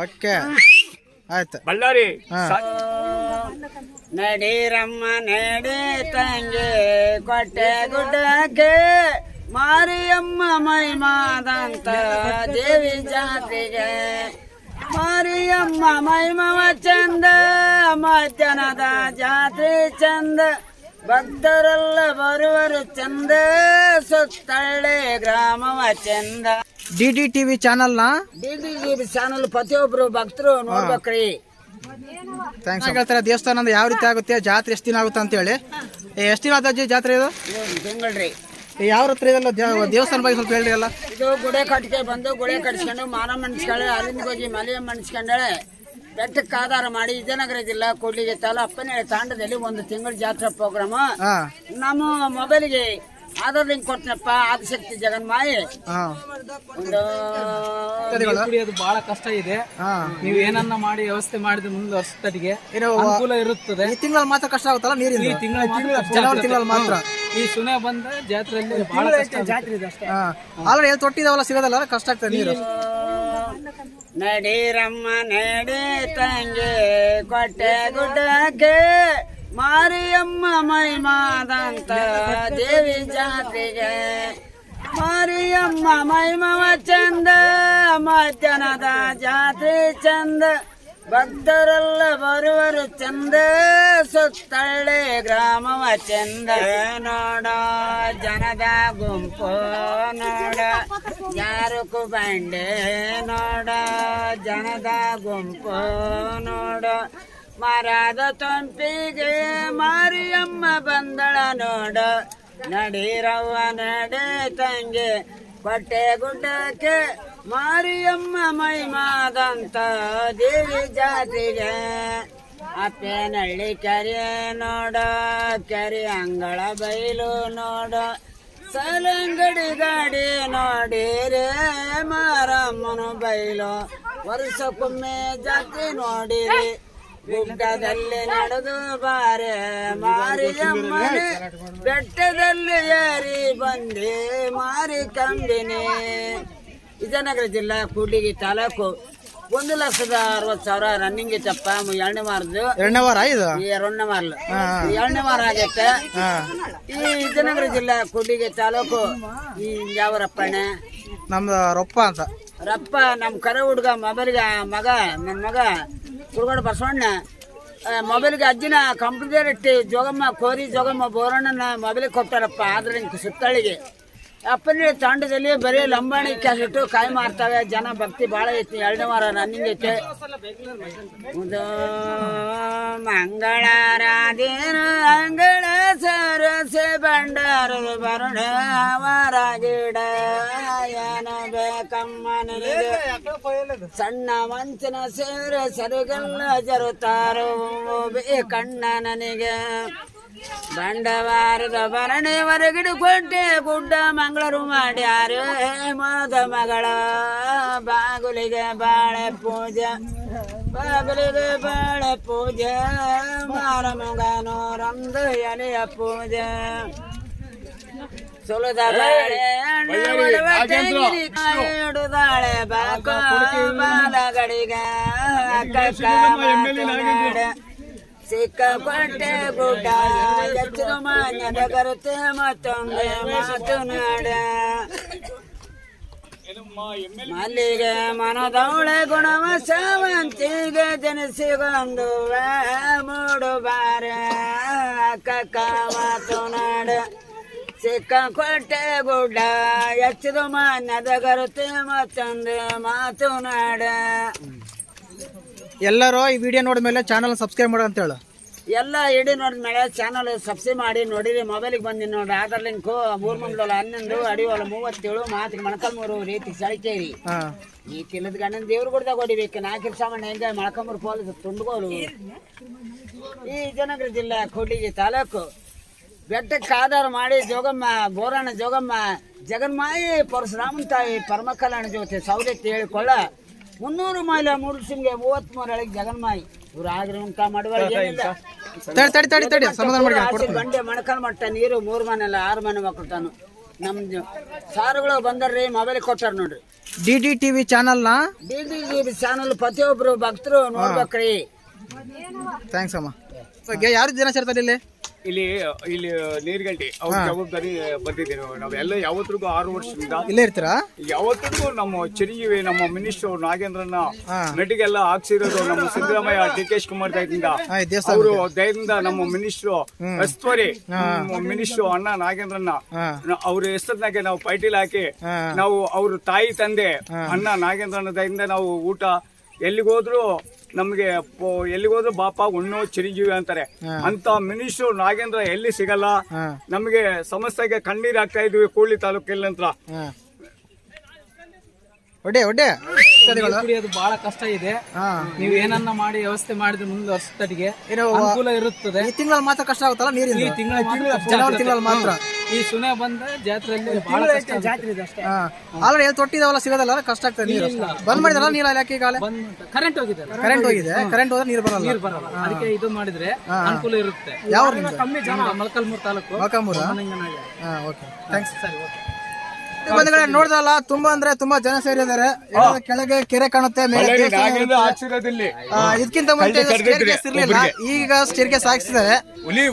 Okay. ಆಯ್ತು. ಬಳ್ಳಾರಿ. ನಡೀರಮ್ಮ ನಡಿ ತಂಗಿ ಕೊಟ್ಟೆ ಗುಡ್ಡಕ್ಕೆ ಮಾರಿಯಮ್ಮ ಮೈಮಾದಂತ ದೇವಿ ಜಾತ್ರೆಗೆ. ಮಾರಿಯಮ್ಮ ಮೈಮವ ಚಂದ ಮಧ್ಯಾಹ್ನದ ಜಾತ್ರೆ ಚಂದ. ಭಕ್ತರೆಲ್ಲ ಬರುವರು ಚಂದ ಸುತ್ತಳ್ಳೆ ಗ್ರಾಮವ ಚಂದ. ಡಿ ಡಿ ಟಿ ವಿ ಚಾನಲ್ನ? ಡಿ ಡಿ ಟಿ ಚಾನಲ್ ಪ್ರತಿಯೊಬ್ರು ಭಕ್ತರು ನೋಡ್ಬೇಕ್ರಿ. ಥ್ಯಾಂಕ್ಸ್ ಹೇಳ್ತಾರೆ ದೇವಸ್ಥಾನ ಯಾವ ರೀತಿ ಆಗುತ್ತೆ ಜಾತ್ರೆ ಎಷ್ಟು ದಿನ ಆಗುತ್ತೆ ಅಂತ ಹೇಳಿ ಎಷ್ಟು ದಿನ ಆದ ಜಾತ್ರೆ ಇದು? ತಿಂಗಳ್ರಿ. ಯಾವ ಹತ್ರ ಇದೆಲ್ಲ ದೇವಸ್ಥಾನ ಬಗ್ಗೆ ಸ್ವಲ್ಪ ಹೇಳ್ರಿ ಅಲ್ಲ ಇದು ಗುಡೆ ಕಟ್ಟಿಗೆ ಬಂದು ಗುಡೆ ಕಟ್ಸ್ಕೊಂಡು ಮಾನ ಮಣಿಸ್ಕೊಳ್ಳಿ ಅಲ್ಲಿಂದ ಹೋಗಿ ಮಲೆಯ ಮಣಿಸ್ಕೊಂಡಳೆ ಬೆಟ್ಟಕ್ಕೆ ಆಧಾರ ಮಾಡಿ ವಿಜಯನಗರ ಜಿಲ್ಲಾ ಕೂಡ್ಲಿಗೆ ಅಪ್ಪನೇ ತಾಂಡದಲ್ಲಿ ಒಂದು ತಿಂಗಳ ಜಾತ್ರಾ ಪ್ರೋಗ್ರಾಮ್. ನಮ್ಮ ಮೊಬೈಲ್ಗೆ ಆಧಾರ್ ಲಿಂಕ್ ಕೊಟ್ಟನಪ್ಪ ಆದಿಶಕ್ತಿ ಜಗನ್ಮಾಯಿ. ಹಾ. ಒಂದು ಕುಡಿಯೋದು ಬಹಳ ಕಷ್ಟ ಇದೆ. ನೀವು ಏನನ್ನ ಮಾಡಿ ವ್ಯವಸ್ಥೆ ಮಾಡಿದ ಮುಂದೆ ವರ್ಷದಟಿಗೆ ಅನುಕೂಲ ಇರುತ್ತದೆ. ಈ ತಿಂಗಳಲ್ಲಿ ಮಾತ್ರ ಕಷ್ಟ ಆಗುತ್ತಲ್ಲ ನೀರಿಂದ? ಈ ತಿಂಗಳ ಜನವರಿ ತಿಂಗಳಲ್ಲಿ ಮಾತ್ರ. ಈ ಸುನೆ ಬಂದ ಜಾತ್ರೆಯಲ್ಲಿ ಬಹಳ ಕಷ್ಟ ಜಾತ್ರೆ ಇದೆ ಅಷ್ಟೇ. ಹಾ. ಆಲ್ರೆಡಿ ಎಲ್ಲಿ ತೊಟ್ಟಿದಾವಲ್ಲ ಸಿಗೋದಲ್ಲ ಕಷ್ಟ ಆಗ್ತದೆ ನೀರು. ನಡೀರಮ್ಮ ನಡಿ ತಂಗಿ ಕೊಟ್ಟೆ ಗುಡ್ಡಕ್ಕೆ. ಮಾರಿಯಮ್ಮ ಮೈಮಾದಂತ ದೇವಿ ಜಾತಿಗೆ ಮಾರಿಯಮ್ಮ ಮೈಮವ ಚಂದ, ಮಧ್ಯಾಹ್ನದ ಜಾತ್ರೆ ಚಂದ, ಭಕ್ತರೆಲ್ಲ ಬರುವರು ಚಂದ, ಸುತ್ತಳ್ಳೆ ಗ್ರಾಮವ ಚಂದ. ನೋಡ, ಜನದ ಗುಂಪು ನೋಡ ಯಾರಕ್ಕೂ ಬಂಡೆ ನೋಡ, ಜನದ ಗುಂಪು ನೋಡ. ಮರದ ತಂಪಿಗೆ ಮಾರಿಯಮ್ಮ ಬಂದಳ ನೋಡ. ನಡೀರವ್ವ, ನಡೆ ತಂಗೆ. ಬಟ್ಟೆ ಗುಡ್ಡಕ್ಕೆ ಮಾರಿಯಮ್ಮ ಮೈಮಾದಂತ ದೇವಿ ಜಾತಿಗೆ. ಅಪ್ಪೇನಳ್ಳಿ ಕೆರೆ ನೋಡ, ಕೆರೆ ಅಂಗಳ ಬೈಲು ನೋಡ. ಸಲಂಗಡಿ ಗಾಡಿ ನೋಡಿರೆ ಮಾರಮ್ಮನ ಬೈಲು. ವರ್ಷಕ್ಕೊಮ್ಮೆ ಜಾತ್ರೆ ನೋಡಿರಿ. ಗುಡ್ಡದಲ್ಲಿ ನಡೆದು ಬಾರೆ ಮಾರಿಯಮ್ಮನೆ ಬೆಟ್ಟದಲ್ಲಿ ಏರಿ ಬಂದೆ ಮಾರಿ ಕಂಬಿನಿ ವಿಜಯನಗರ ಜಿಲ್ಲಾ ಕೂಡ್ಲಿಗಿ ತಾಲೂಕು ಒಂದು ಲಕ್ಷದ ಅರವತ್ತು ಸಾವಿರ ರನ್ನಿಂಗ್ ಇತ್ತಪ್ಪ ಎರಡನೇ ಮಾರದು ಎರಡನೇ ವಾರ ಇದು ಈ ಎರಡನೇ ಮಾರ್ಲು ಎರಡನೇ ವಾರ ಆಗೈತೆ. ಈ ವಿಜಯನಗರ ಜಿಲ್ಲಾ ಕೂಡ್ಲಿಗಿ ತಾಲೂಕು ಈ ಯಾವರಪ್ಪಣ್ಣ ನಮ್ದು ರೊಪ್ಪ ಅಂತ. ರಪ್ಪ ನಮ್ಮ ಕರೆ ಹುಡುಗ ಮೊಬೈಲ್ಗೆ ಮಗ ನನ್ನ ಮಗ. ಕುರುಗೋಡು ಬಸವಣ್ಣ ಮೊಬೈಲ್ಗೆ ಅಜ್ಜಿನ ಕಂಪ್ಯೂಟರ್ ಇಟ್ಟು ಜೋಗಮ್ಮ, ಕೋರಿ, ಜೋಗಮ್ಮ, ಬೋರಣ್ಣನ ಮೊಬೈಲಿಗೆ ಕೊಟ್ಟಾರಪ್ಪ ಆದ್ರೆ ಹಿಂಗೆ ಸುತ್ತಳಿಗೆ. ಅಪ್ಪನ ತಾಂಡದಲ್ಲಿ ಬರೀ ಲಂಬಾಣಿ ಕ್ಯಾಸೆಟ್ಟು ಕಾಯಿ ಮಾರ್ತವೆ, ಜನ ಭಕ್ತಿ ಭಾಳ ಐತಿ, ಎರಡನೇ ವಾರ ರನ್ನಿಂಗ್ ಐತೆ. ಇದು ಮಂಗಳಾರಾಧೇನ ಅಂಗಳ ಸರಸೆ ಬಂಡಾರದ ಬರುಣ ಅವರ ಗಿಡ ಏನ ಬೇಕಮ್ಮನಿಗೆ ಸಣ್ಣ ಮಂಚನ ಸೇರ ಸರಿಗಲ್ಲ ಜರುತ್ತಾರೋ ಬೇಕಣ್ಣ ನನಗೆ ಬಂಡವಾರದ ಭರಣೆ ಹೊರಗಿಡು ಕೊಟ್ಟೆ ಗುಡ್ಡ ಮಂಗಳೂರು ಮಾಡ್ಯಾರು ಮದ ಮಗಳ. ಬಾಗುಲಿಗೆ ಬಾಳೆ ಪೂಜೆ ಬಾಗಿಲಿಗೆ ಬಾಳೆ ಪೂಜೆ ಮಾರ ಮಗನೋರಂದು ಎಲೆಯ ಪೂಜೆ ಸುಲದ ಬಾಳೆ ಹಣ್ಣು ಒಡವ ತೆಂಗಿನಕಾಯಿ ಹಿಡುದಾಳೆ ಬಾಕೋ ಬಾಲಗಡಿಗೆ ಅಕ್ಕ ಮಾತನಾಡೆ ಸಿಕ್ಕ ಕೊಟ್ಟೆ ಗುಡ್ಡ ಹೆಚ್ಚು ಮಾನ್ಯದ ಕರುತೆ ಮತ್ತೊಂದು ಮಾತನಾಡ ಮಲ್ಲಿಗೆ ಮನದವಳೆ ಗುಣವ ಸಾವಂತಿಗೆ ಜನಸಿಗೊಂದು ಮೂಡು ಬಾರ ಅಕ್ಕ ನಾಡ ಸಿಕ್ಕ ಕೊಟ್ಟೆ ಗುಡ್ಡ. ಹೆಚ್ಚು ಮಾನ್ಯದ ಗರುತೆ ಮತ್ತೊಂದು ಮಾತನಾಡ ಎಲ್ಲರೂ ಈ ವಿಡಿಯೋ ನೋಡಿದ್ಮೇಲೆ ಚಾನಲ್ ಸಬ್ಸ್ಕ್ರೈಬ್ ಮಾಡು ಅಂತ ಹೇಳು ಎಲ್ಲ ಇಡೀ ನೋಡಿದ್ಮೇಲೆ ಚಾನಲ್ ಸಬ್ಸ್ಕ್ರೈಬ್ ಮಾಡಿ ನೋಡಿರಿ ಮೊಬೈಲಿಗೆ ಬಂದಿ ನೋಡಿ ಆಧಾರ್ ಲಿಂಕು ಮೂರು ಮಂಡಲ ಹನ್ನೊಂದು ಅಡಿವಳ ಮೂವತ್ತೇಳು ಮಾತಿಗೆ ಮೊಳಕಲ್ಮೂರು ರೀತಿ ಸಳಿಕೇರಿ. ಈ ತಿಲ್ಲದ ಗಂಡನ ದೇವ್ರ ಗುಡ್ದಾಗ ಹೊಡಿಬೇಕು ನಾಲ್ಕು ಸಾಮಾನ್ಯ ಹೆಂಗೆ ಮೊಳಕಂಬರು ಪೊಲೀಸ್ ತುಂಡುಗೋಲು. ಈ ವಿಜಯನಗರ ಜಿಲ್ಲೆ ಕೊಡ್ಲಿಗಿ ತಾಲೂಕು. ಬೆಟ್ಟಕ್ಕೆ ಆಧಾರ ಮಾಡಿ ಜೋಗಮ್ಮ ಬೋರಣ್ಣ ಜೋಗಮ್ಮ ಜಗನ್ಮಾಯಿ ಪರಶುರಾಮನ್ ತಾಯಿ ಪರಮಕಲ್ಯಾಣ ಜೊತೆ ಸೌದತ್ತಿ ಹೇಳಿಕೊಳ್ಳ. ಮುನ್ನೂರು ಮೈಲ ಮೂರು ಸಿಂಗೆ ಮೂವತ್ಮೂರಳಿಗೆ ಜಗನ್ಮಾಯಿ ಇವ್ರು ಆಗ್ರಹಂತ ಉಂಟ ಮಾಡುವ ಏನಿಲ್ಲ. ತಡಿ ತಡಿ ತಡಿ ತಡಿ ಸಮಾಧಾನ ಮಾಡಿ ಕೊಡ್ತೀನಿ. ಬಂಡೆ ಮಣಕಲ್ ಮಟ್ಟ ನೀರು ಮೂರು ಮನೆ ಅಲ್ಲ ಆರು ಮನೆ ಮಕ್ಕಳು ತಾನು. ನಮ್ದು ಸಾರುಗಳು ಬಂದರ್ರಿ ಮೊಬೈಲ್ ಕೊಟ್ಟಾರ ನೋಡ್ರಿ. ಡಿ ಡಿ ಟಿವಿ ಚಾನಲ್ ಚಾನಲ್ನ? ಡಿ ಡಿ ಟಿವಿ ಚಾನಲ್ ಪ್ರತಿಯೊಬ್ರು ಭಕ್ತರು ನೋಡ್ಬೇಕ್ರಿ. ಥ್ಯಾಂಕ್ಸ್ ಅಮ್ಮ. ಓಕೆ ಯಾರು ಜನ ಸೇರ್ತಾರೆ ಇಲ್ಲಿ ಇಲ್ಲಿ ಇಲ್ಲಿ ನೀರ್ಗಂಟಿ ಅವ್ರ ಜವಾಬ್ದಾರಿ ಬಂದಿದ್ದೀವಿ. ಎಲ್ಲ ಯಾವತ್ತಿಗೂ ಆರು ವರ್ಷದಿಂದ ಇಲ್ಲೇ ಇರ್ತೀರಾ? ಯಾವತ್ತಿಗೂ ನಮ್ಮ ಚಿರಂಜೀವಿ ನಮ್ಮ ಮಿನಿಸ್ಟರ್ ನಾಗೇಂದ್ರನ್ನ. ನಟಿಗೆಲ್ಲ ಹಾಕ್ಸಿರೋದು ನಮ್ಮ ಸಿದ್ದರಾಮಯ್ಯ ಡಿ ಕೆ ಶಿವಕುಮಾರ್ ದಯದಿಂದ ಅವರು ದಯದಿಂದ ನಮ್ಮ ಮಿನಿಸ್ಟರ್ ಅಸ್ತ್ವರಿ ಮಿನಿಸ್ಟರ್ ಅಣ್ಣ ನಾಗೇಂದ್ರನ್ನ. ಅವ್ರ ಹೆಸರಿನಾಗೆ ನಾವು ಪೈಟಿಲ್ ಹಾಕಿ ನಾವು ಅವ್ರ ತಾಯಿ ತಂದೆ ಅಣ್ಣ ನಾಗೇಂದ್ರನ ದಯದಿಂದ ನಾವು ಊಟ ಎಲ್ಲಿಗೋದ್ರು ನಮಗೆ ಎಲ್ಲಿಗೋದ್ರು ಬಾಪ ಉಣ್ಣು ಚಿರಂಜೀವಿ ಅಂತಾರೆ. ಅಂತ ಮಿನಿಸ್ಟ್ರು ನಾಗೇಂದ್ರ ಎಲ್ಲಿ ಸಿಗಲ್ಲ. ನಮಗೆ ಸಮಸ್ಯೆಗೆ ಕಣ್ಣೀರ್ ಆಗ್ತಾ ಇದ್ವಿ ಕೂಡ್ಲಿ ತಾಲೂಕಲ್ಲಿ ಅಂತ ಒಡೆ ನೀರು ಕುಡಿಯೋದು ಬಹಳ ಕಷ್ಟ ಇದೆ. ಹಾಂ. ನೀವು ಏನನ್ನ ಮಾಡಿ ವ್ಯವಸ್ಥೆ ಮಾಡಿದ್ರೆ ಮುಂದೆ ವರ್ಷದಟಿಗೆ ಏನು ಅನುಕೂಲ ಇರುತ್ತದೆ. ಈ ತಿಂಗಳಲ್ಲಿ ಮಾತ್ರ ಕಷ್ಟ ಆಗುತ್ತಲ್ಲ ನೀರಿನ ಈ ತಿಂಗಳ ಜನವರಿ ತಿಂಗಳಲ್ಲಿ ಮಾತ್ರ. ಈ ಸುನೆ ಬಂದ ಜಾತ್ರೆಯಲ್ಲಿ ಬಹಳ ಕಷ್ಟ ಜಾತ್ರೆ ಇದೆ ಅಷ್ಟೇ. ಆಲ್ರೆಡಿ ಎಲ್ಲಿ ತೊಟ್ಟಿದಾವಲ್ಲ ಸಿಗೋದಲ್ಲ ಕಷ್ಟ ಆಗ್ತದೆ ನೀರು? ಬಂದ್ ಮಾಡಿದಲ್ಲ ನೀರು ಅಲ್ಲಿ ಕಾಲ ಕರೆಂಟ್ ಹೋಗಿದೆ. ಕರೆಂಟ್ ಹೋಗಿದೆ. ಕರೆಂಟ್ ಹೋದ್ರೆ ನೀರು ಬರಲ್ಲ. ನೀರು ಬರಲ್ಲ. ಅದಕ್ಕೆ ಇದು ಮಾಡಿದ್ರೆ ಅನುಕೂಲ ಇರುತ್ತೆ. ಯಾವ? ಕಮ್ಮಿ ಜನ. ಮಲಕಲ್ಮೂರ್ ತಾಲೂಕು. ಹಾಂ ಓಕೆ. ಥ್ಯಾಂಕ್ಸ್ ಸರಿ ಓಕೆ. ಬಂಧುಗಳೇ ನೋಡ್ದಲ್ಲ ತುಂಬಾ ಅಂದ್ರೆ ತುಂಬಾ ಜನ ಸೇರಿದ್ದಾರೆ ಕೆಳಗೆ ಕೆರೆ ಕಾಣುತ್ತೆ ಮೇಲೆ ದೇವಸ್ಥಾನ ಇರುತ್ತೆ. ಹಾಕ್ಸಿರೋದಿಲ್ಲಿ ಆ, ಇದಕ್ಕಿಂತ ಮುಂಚೆ ಇರ್ಲಿಲ್ಲ. ಈಗ ಸ್ಟೇರ್ಕೇಸ್ ಹಾಕ್ಸಿದ್ದಾರೆ.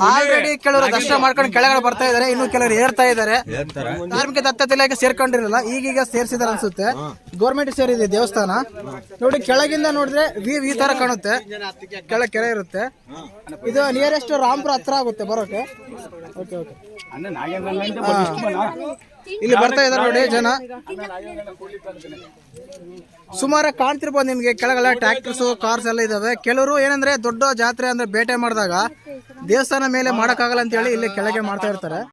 ಆಲ್ರೆಡಿ ಕೆಲವರು ದರ್ಶನ ಮಾಡ್ಕೊಂಡು ಕೆಳಗಡೆ ಬರ್ತಾ ಇದಾರೆ ಇನ್ನು ಕೆಲವರು ಏರ್ತಾ ಇದಾರೆ ಧಾರ್ಮಿಕ ದತ್ತತೆ ಇಲಾಖೆ ಸೇರ್ಕೊಂಡಿರಲಿಲ್ಲ ಈಗೀಗ ಸೇರ್ಸಿದಾರೆ ಅನ್ಸುತ್ತೆ. ಗೌರ್ಮೆಂಟ್ ಸೇರಿದೆ ದೇವಸ್ಥಾನ. ನೋಡಿ ಕೆಳಗಿಂದ ನೋಡಿದ್ರೆ ವ್ಯೂ ಈ ತರ ಕಾಣುತ್ತೆ. ಕೆಳ ಕೆರೆ ಇರುತ್ತೆ. ಇದು ನಿಯರೆಸ್ಟ್ ರಾಮ್ಪುರ ಹತ್ರ ಆಗುತ್ತೆ ಬರೋಕೆ. ಓಕೆ ಓಕೆ ಇಲ್ಲಿ ಬರ್ತಾ ಇದಾರೆ ನೋಡಿ ಜನ. ಸುಮಾರು ಕಾಣ್ತಿರ್ಬೋದು ನಿಮ್ಗೆ ಕೆಳಗಡೆ ಟ್ರಾಕ್ಟರ್ಸ್ ಕಾರ್ಸ್ ಎಲ್ಲ ಇದಾವೆ. ಕೆಲವರು ಏನಂದ್ರೆ ದೊಡ್ಡ ಜಾತ್ರೆ ಅಂದ್ರೆ ಬೇಟೆ ಮಾಡಿದಾಗ ದೇವಸ್ಥಾನ ಮೇಲೆ ಮಾಡಕ್ಕಾಗಲ್ಲ ಅಂತ ಹೇಳಿ ಇಲ್ಲಿ ಕೆಳಗೆ ಮಾಡ್ತಾ ಇರ್ತಾರೆ.